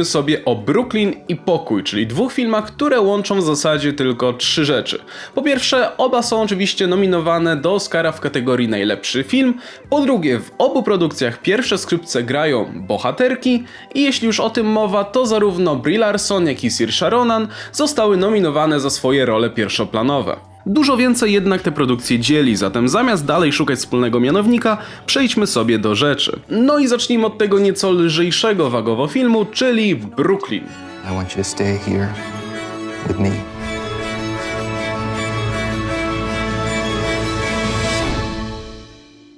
Pomówimy sobie o Brooklyn i Pokój, czyli dwóch filmach, które łączą w zasadzie tylko trzy rzeczy. Po pierwsze, oba są oczywiście nominowane do Oscara w kategorii najlepszy film. Po drugie, w obu produkcjach pierwsze skrzypce grają bohaterki i jeśli już o tym mowa, to zarówno Brie Larson, jak i Saoirse Ronan zostały nominowane za swoje role pierwszoplanowe. Dużo więcej jednak te produkcje dzieli, zatem zamiast dalej szukać wspólnego mianownika, przejdźmy sobie do rzeczy. No i zacznijmy od tego nieco lżejszego wagowo filmu, czyli Brooklyn. I want you to stay here with me.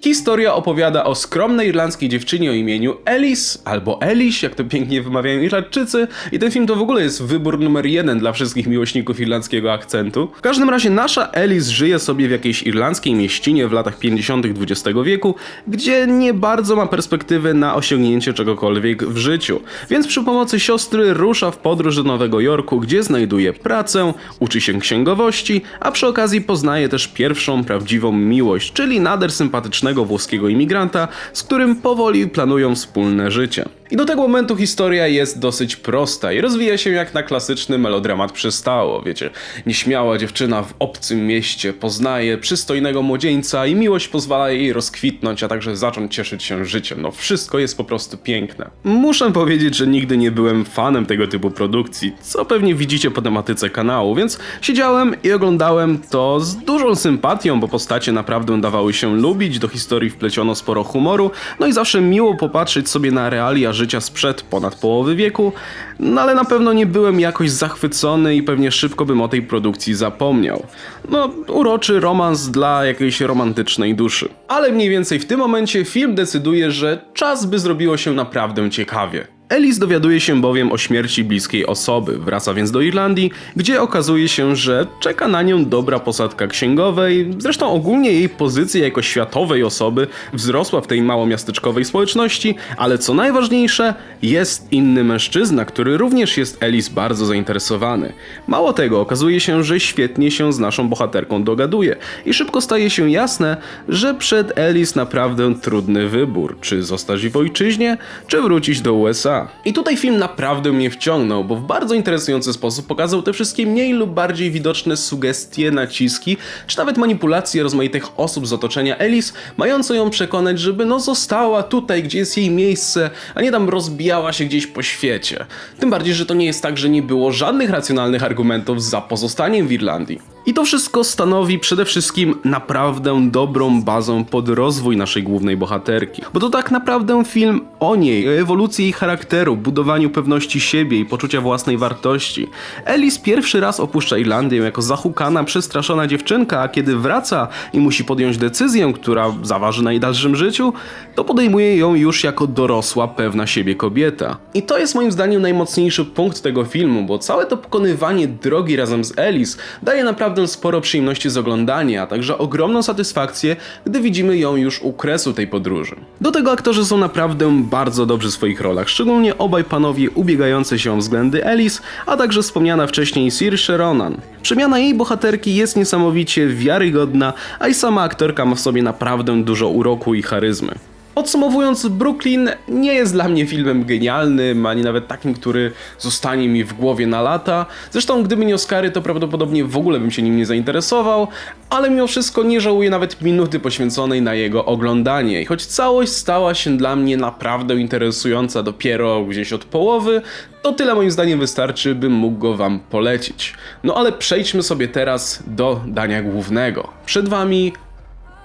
Historia opowiada o skromnej irlandzkiej dziewczynie o imieniu Alice, albo Elish, jak to pięknie wymawiają Irlandczycy, i ten film to w ogóle jest wybór numer jeden dla wszystkich miłośników irlandzkiego akcentu. W każdym razie nasza Alice żyje sobie w jakiejś irlandzkiej mieścinie w latach 50. XX wieku, gdzie nie bardzo ma perspektywy na osiągnięcie czegokolwiek w życiu. Więc przy pomocy siostry rusza w podróż do Nowego Jorku, gdzie znajduje pracę, uczy się księgowości, a przy okazji poznaje też pierwszą prawdziwą miłość, czyli nader sympatycznego włoskiego imigranta, z którym powoli planują wspólne życie. I do tego momentu historia jest dosyć prosta i rozwija się jak na klasyczny melodramat przystało. Wiecie, nieśmiała dziewczyna w obcym mieście poznaje przystojnego młodzieńca i miłość pozwala jej rozkwitnąć, a także zacząć cieszyć się życiem. No wszystko jest po prostu piękne. Muszę powiedzieć, że nigdy nie byłem fanem tego typu produkcji, co pewnie widzicie po tematyce kanału, więc siedziałem i oglądałem to z dużą sympatią, bo postacie naprawdę dawały się lubić, do historii wpleciono sporo humoru, no i zawsze miło popatrzeć sobie na realia życia sprzed ponad połowy wieku, no ale na pewno nie byłem jakoś zachwycony i pewnie szybko bym o tej produkcji zapomniał. No, uroczy romans dla jakiejś romantycznej duszy. Ale mniej więcej w tym momencie film decyduje, że czas by zrobiło się naprawdę ciekawie. Alice dowiaduje się bowiem o śmierci bliskiej osoby, wraca więc do Irlandii, gdzie okazuje się, że czeka na nią dobra posadka księgowej, zresztą ogólnie jej pozycja jako światowej osoby wzrosła w tej małomiasteczkowej społeczności, ale co najważniejsze, jest inny mężczyzna, który również jest Alice bardzo zainteresowany. Mało tego, okazuje się, że świetnie się z naszą bohaterką dogaduje i szybko staje się jasne, że przed Alice naprawdę trudny wybór, czy zostać w ojczyźnie, czy wrócić do USA. I tutaj film naprawdę mnie wciągnął, bo w bardzo interesujący sposób pokazał te wszystkie mniej lub bardziej widoczne sugestie, naciski, czy nawet manipulacje rozmaitych osób z otoczenia Alice, mające ją przekonać, żeby no została tutaj, gdzie jest jej miejsce, a nie tam rozbijała się gdzieś po świecie. Tym bardziej, że to nie jest tak, że nie było żadnych racjonalnych argumentów za pozostaniem w Irlandii. I to wszystko stanowi przede wszystkim naprawdę dobrą bazą pod rozwój naszej głównej bohaterki. Bo to tak naprawdę film o niej, o ewolucji jej charakteru, budowaniu pewności siebie i poczucia własnej wartości. Alice pierwszy raz opuszcza Irlandię jako zahukana, przestraszona dziewczynka, a kiedy wraca i musi podjąć decyzję, która zaważy na jej dalszym życiu, to podejmuje ją już jako dorosła, pewna siebie kobieta. I to jest moim zdaniem najmocniejszy punkt tego filmu, bo całe to pokonywanie drogi razem z Alice daje naprawdę sporo przyjemności z oglądania, a także ogromną satysfakcję, gdy widzimy ją już u kresu tej podróży. Do tego aktorzy są naprawdę bardzo dobrzy w swoich rolach, szczególnie obaj panowie ubiegający się o względy Alice, a także wspomniana wcześniej Saoirse Ronan. Przemiana jej bohaterki jest niesamowicie wiarygodna, a i sama aktorka ma w sobie naprawdę dużo uroku i charyzmy. Podsumowując, Brooklyn nie jest dla mnie filmem genialnym, ani nawet takim, który zostanie mi w głowie na lata. Zresztą, gdyby nie Oscary, to prawdopodobnie w ogóle bym się nim nie zainteresował, ale mimo wszystko nie żałuję nawet minuty poświęconej na jego oglądanie. I choć całość stała się dla mnie naprawdę interesująca dopiero gdzieś od połowy, to tyle moim zdaniem wystarczy, bym mógł go wam polecić. No ale przejdźmy sobie teraz do dania głównego. Przed wami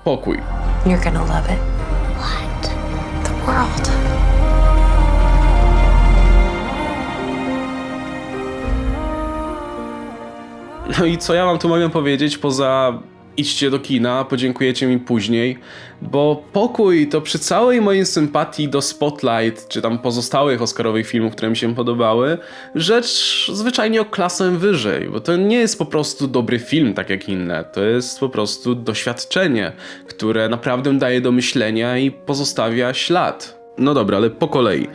pokój. You're gonna love it. World. No i co ja wam tu mogę powiedzieć poza idźcie do kina, podziękujecie mi później, bo Pokój to przy całej mojej sympatii do Spotlight, czy tam pozostałych Oscarowych filmów, które mi się podobały, rzecz zwyczajnie o klasę wyżej, bo to nie jest po prostu dobry film, tak jak inne, to jest po prostu doświadczenie, które naprawdę daje do myślenia i pozostawia ślad. No dobra, ale po kolei.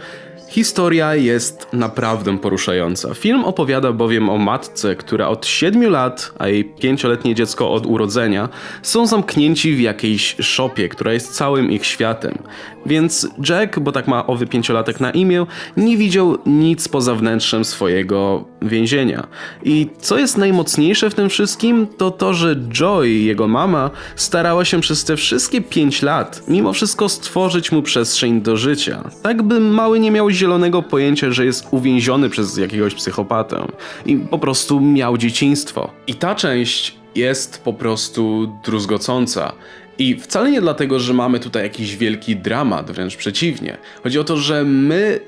Historia jest naprawdę poruszająca. Film opowiada bowiem o matce, która od 7 lat, a jej pięcioletnie dziecko od urodzenia, są zamknięci w jakiejś szopie, która jest całym ich światem. Więc Jack, bo tak ma owy pięciolatek na imię, nie widział nic poza wnętrzem swojego więzienia. I co jest najmocniejsze w tym wszystkim, to to, że Joy, jego mama, starała się przez te wszystkie 5 lat mimo wszystko stworzyć mu przestrzeń do życia. Tak by mały nie miał zielonego pojęcia, że jest uwięziony przez jakiegoś psychopatę i po prostu miał dzieciństwo. I ta część jest po prostu druzgocąca. I wcale nie dlatego, że mamy tutaj jakiś wielki dramat, wręcz przeciwnie. Chodzi o to, że my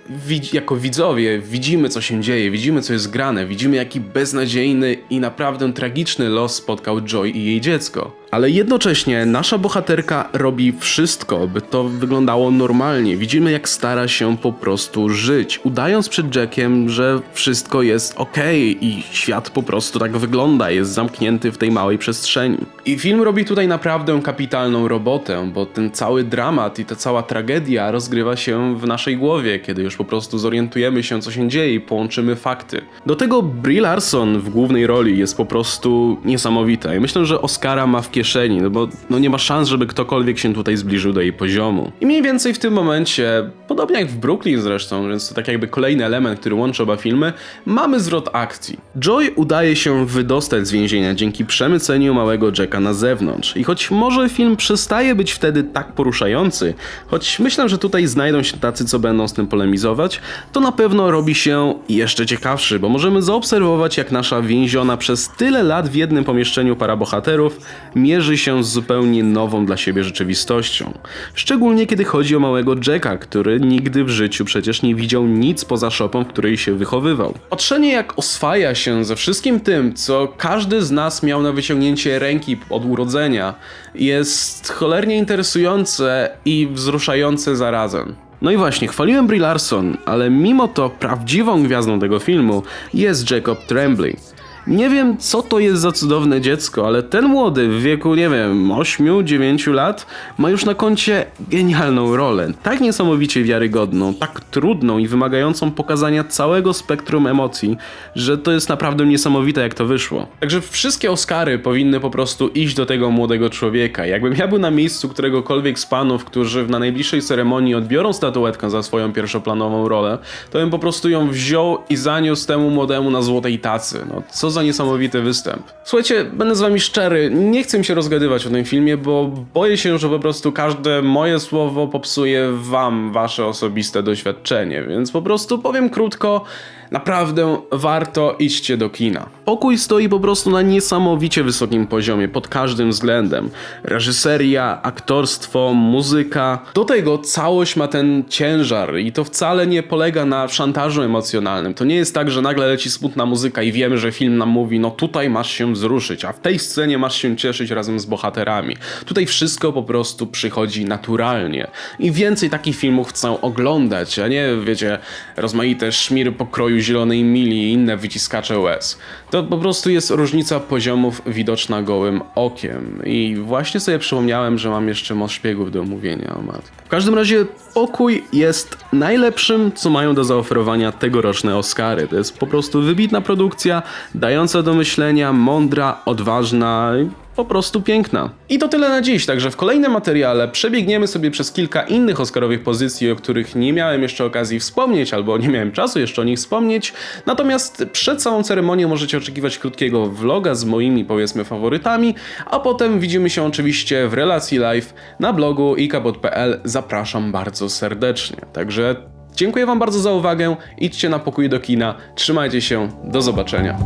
jako widzowie widzimy, co się dzieje, widzimy, co jest grane, widzimy, jaki beznadziejny i naprawdę tragiczny los spotkał Joy i jej dziecko. Ale jednocześnie nasza bohaterka robi wszystko, by to wyglądało normalnie. Widzimy, jak stara się po prostu żyć, udając przed Jackiem, że wszystko jest okej i świat po prostu tak wygląda, jest zamknięty w tej małej przestrzeni. I film robi tutaj naprawdę kapitalną robotę, bo ten cały dramat i ta cała tragedia rozgrywa się w naszej głowie, kiedy już po prostu zorientujemy się, co się dzieje i połączymy fakty. Do tego Brie Larson w głównej roli jest po prostu niesamowita i myślę, że Oscara ma w kieszeni, no bo no nie ma szans, żeby ktokolwiek się tutaj zbliżył do jej poziomu. I mniej więcej w tym momencie, podobnie jak w Brooklyn zresztą, więc to tak jakby kolejny element, który łączy oba filmy, mamy zwrot akcji. Joy udaje się wydostać z więzienia dzięki przemyceniu małego Jacka na zewnątrz. I choć może film przestaje być wtedy tak poruszający, choć myślę, że tutaj znajdą się tacy, co będą z tym polemizować, to na pewno robi się jeszcze ciekawszy, bo możemy zaobserwować, jak nasza więziona przez tyle lat w jednym pomieszczeniu para bohaterów mierzy się z zupełnie nową dla siebie rzeczywistością. Szczególnie kiedy chodzi o małego Jacka, który nigdy w życiu przecież nie widział nic poza szopą, w której się wychowywał. Patrzenie jak oswaja się ze wszystkim tym, co każdy z nas miał na wyciągnięcie ręki od urodzenia, jest cholernie interesujące i wzruszające zarazem. No i właśnie, chwaliłem Brie Larson, ale mimo to prawdziwą gwiazdą tego filmu jest Jacob Tremblay. Nie wiem, co to jest za cudowne dziecko, ale ten młody w wieku, nie wiem, 8-9 lat ma już na koncie genialną rolę. Tak niesamowicie wiarygodną, tak trudną i wymagającą pokazania całego spektrum emocji, że to jest naprawdę niesamowite, jak to wyszło. Także wszystkie Oscary powinny po prostu iść do tego młodego człowieka. Jakbym ja był na miejscu któregokolwiek z panów, którzy na najbliższej ceremonii odbiorą statuetkę za swoją pierwszoplanową rolę, to bym po prostu ją wziął i zaniósł temu młodemu na złotej tacy. No, co za niesamowity występ. Słuchajcie, będę z wami szczery, nie chcę mi się rozgadywać o tym filmie, bo boję się, że po prostu każde moje słowo popsuje wam wasze osobiste doświadczenie, więc po prostu powiem krótko, naprawdę warto iście do kina. Pokój stoi po prostu na niesamowicie wysokim poziomie pod każdym względem. Reżyseria, aktorstwo, muzyka. Do tego całość ma ten ciężar i to wcale nie polega na szantażu emocjonalnym. To nie jest tak, że nagle leci smutna muzyka i wiemy, że film nam mówi, no tutaj masz się wzruszyć, a w tej scenie masz się cieszyć razem z bohaterami. Tutaj wszystko po prostu przychodzi naturalnie. I więcej takich filmów chcę oglądać, a nie, wiecie, rozmaite szmiry pokroju zielonej mili i inne wyciskacze łez. To po prostu jest różnica poziomów widoczna gołym okiem. I właśnie sobie przypomniałem, że mam jeszcze most szpiegów do omówienia o matko. W każdym razie Pokój jest najlepszym, co mają do zaoferowania tegoroczne Oscary. To jest po prostu wybitna produkcja, dająca do myślenia, mądra, odważna po prostu piękna. I to tyle na dziś, także w kolejnym materiale przebiegniemy sobie przez kilka innych Oscarowych pozycji, o których nie miałem jeszcze okazji wspomnieć, albo nie miałem czasu jeszcze o nich wspomnieć. Natomiast przed całą ceremonią możecie oczekiwać krótkiego vloga z moimi, powiedzmy, faworytami, a potem widzimy się oczywiście w relacji live na blogu ikabot.pl. Zapraszam bardzo serdecznie. Także dziękuję Wam bardzo za uwagę, idźcie na pokój do kina, trzymajcie się, do zobaczenia.